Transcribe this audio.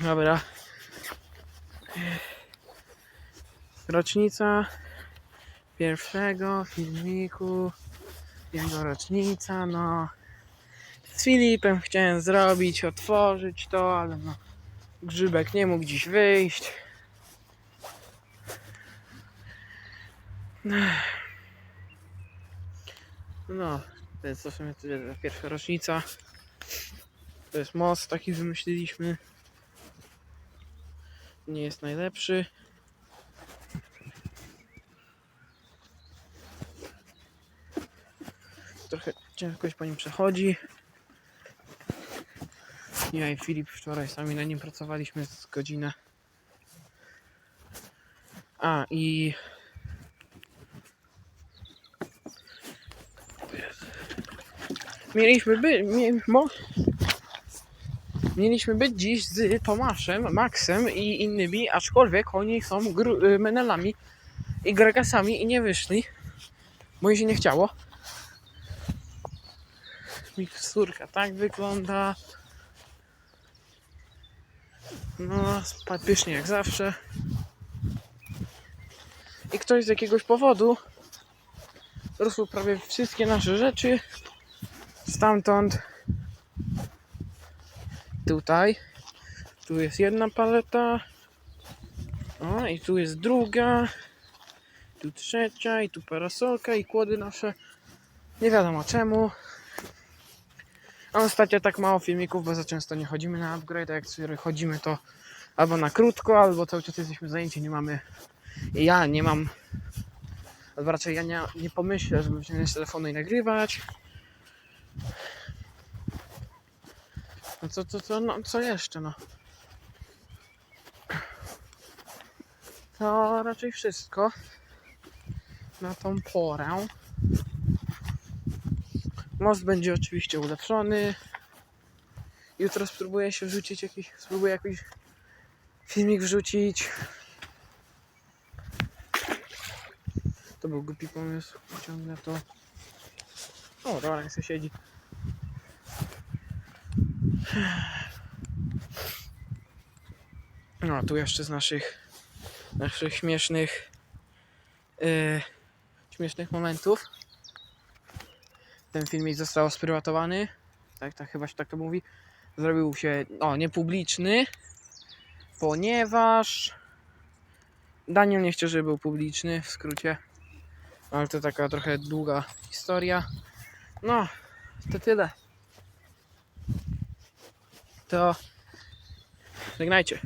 Dobra. Rocznica pierwszego filmiku. Jego rocznica, no. Z Filipem chciałem zrobić, otworzyć to, ale no. Grzybek nie mógł dziś wyjść. No, to jest w sumie pierwsza rocznica. To jest most, taki wymyśliliśmy. Nie jest najlepszy. Trochę ciężko się po nim przechodzi. Ja i Filip wczoraj sami na nim pracowaliśmy z godzinę. A i mieliśmy być, mie, mo, mieliśmy być dziś z Tomaszem, Maxem i innymi, aczkolwiek oni są y, menelami i gregasami i nie wyszli, bo im się nie chciało. Miksturka tak wygląda. No, pysznie jak zawsze. I ktoś z jakiegoś powodu rosły prawie wszystkie nasze rzeczy stamtąd tutaj. Tu jest jedna paleta. O i tu jest druga. Tu trzecia i tu parasolka i kłody nasze. Nie wiadomo czemu. A ostatnio tak mało filmików, bo za często nie chodzimy na upgrade, a jak sobie chodzimy to albo na krótko, albo cały czas jesteśmy zajęci, nie mamy. Ja nie mam. Albo raczej ja nie, nie pomyślę, żeby wziąć telefonu i nagrywać No co, co, co, no, co jeszcze, no? To raczej wszystko na tą porę. Most będzie oczywiście ulepszony. Jutro spróbuję się wrzucić jakiś, spróbuję jakiś filmik wrzucić. To był głupi pomysł, ciągnę to. O, Rolex se siedzi. No, tu jeszcze z naszych naszych śmiesznych yy, śmiesznych momentów. Ten filmik został sprywatowany. Tak, tak chyba się tak to mówi. Zrobił się o niepubliczny, ponieważ Daniel nie chciał, żeby był publiczny, w skrócie. Ale to taka trochę długa historia. No, to tyle. To żegnajcie.